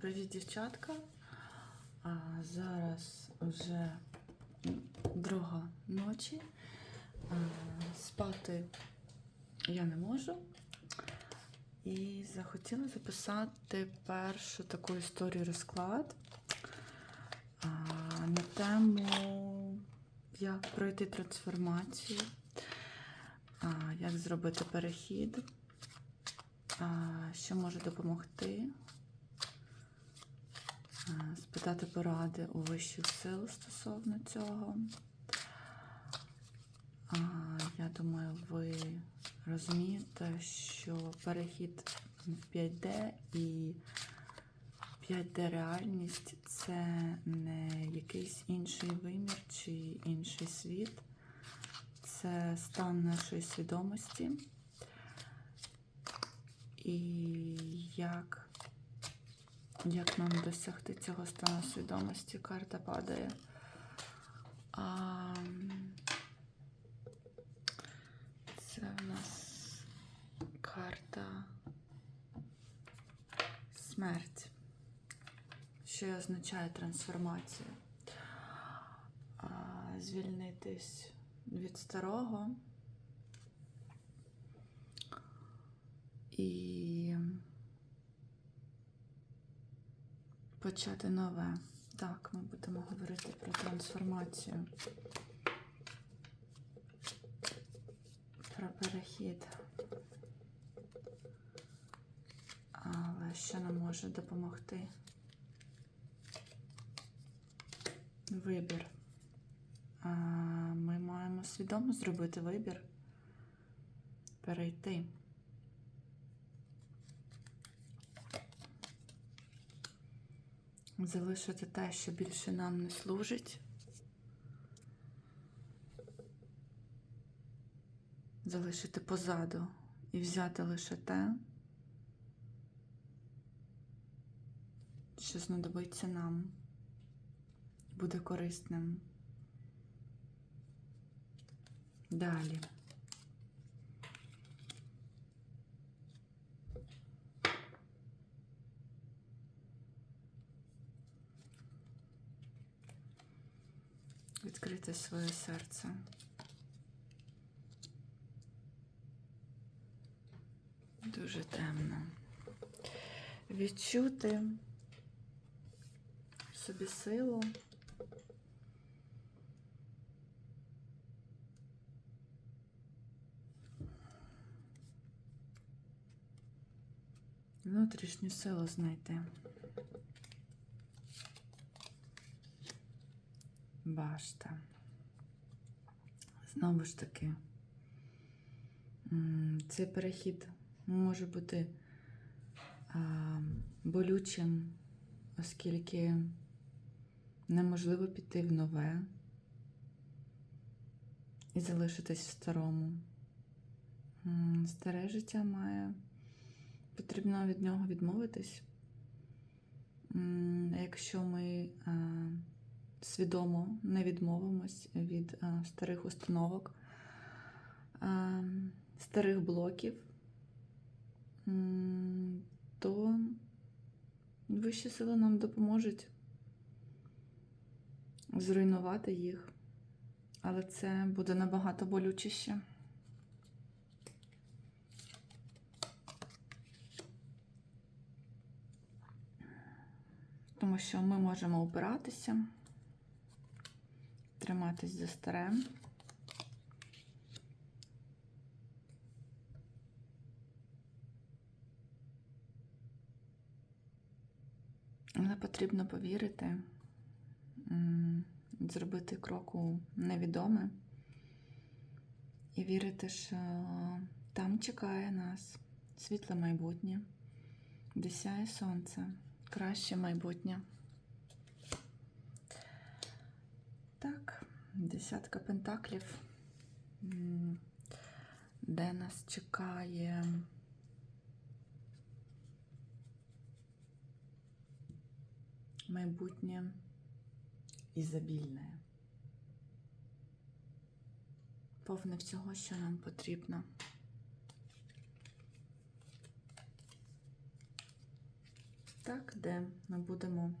Привіт, дівчатка. Зараз вже друга ночі. Спати я не можу. І захотіла записати першу таку історію розклад на тему, як пройти трансформацію, як зробити перехід, що може допомогти спитати поради у вищих сил стосовно цього. Я думаю, ви розумієте, що перехід в 5D і 5D реальність це не якийсь інший вимір чи інший світ, це стан нашої свідомості. І як як нам досягти цього стану свідомості? Карта падає. А, це в нас карта смерть, що й означає трансформацію. А, звільнитись від старого і почати нове. Так, ми будемо говорити про трансформацію, про перехід. Але що нам може допомогти? Вибір. Ми маємо свідомо зробити вибір, перейти. Залишити те, що більше нам не служить. Залишити позаду і взяти лише те, що знадобиться нам, буде корисним. Далі. Відкрити своє серце. Дуже темно. Відчути собі силу. Внутрішню силу знайти. Башта. Знову ж таки, цей перехід може бути болючим, оскільки неможливо піти в нове і залишитись в старому. Старе життя має, потрібно від нього відмовитись. Якщо ми свідомо не відмовимось від старих установок, старих блоків, то вищі сили нам допоможуть зруйнувати їх, але це буде набагато болючіше. Тому що ми можемо опиратися триматись за старе. Але потрібно повірити, зробити кроку невідоме і вірити, що там чекає нас світле майбутнє, де сяє сонце, краще майбутнє. Так, десятка пентаклів, де нас чекає? Майбутнє ізобільне, повне всього, що нам потрібно. так, де ми будемо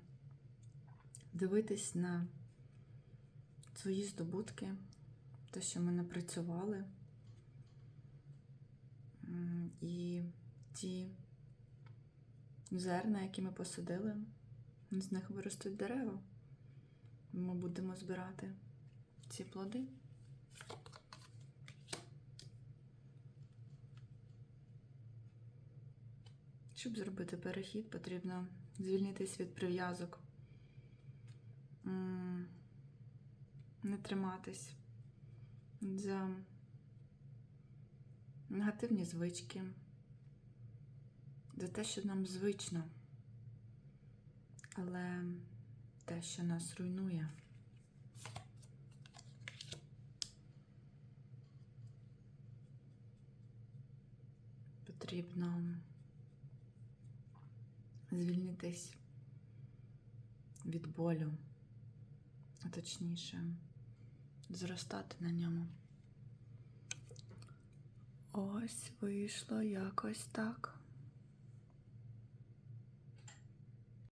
дивитись на свої здобутки, те, що ми напрацювали, і ті зерна, які ми посадили, з них виростуть дерева. Ми будемо збирати ці плоди. Щоб зробити перехід, потрібно звільнитись від прив'язок, не триматись за негативні звички, за те, що нам звично, але те, що нас руйнує. Потрібно звільнитись від болю, точніше, зростати на ньому. Ось вийшло якось так.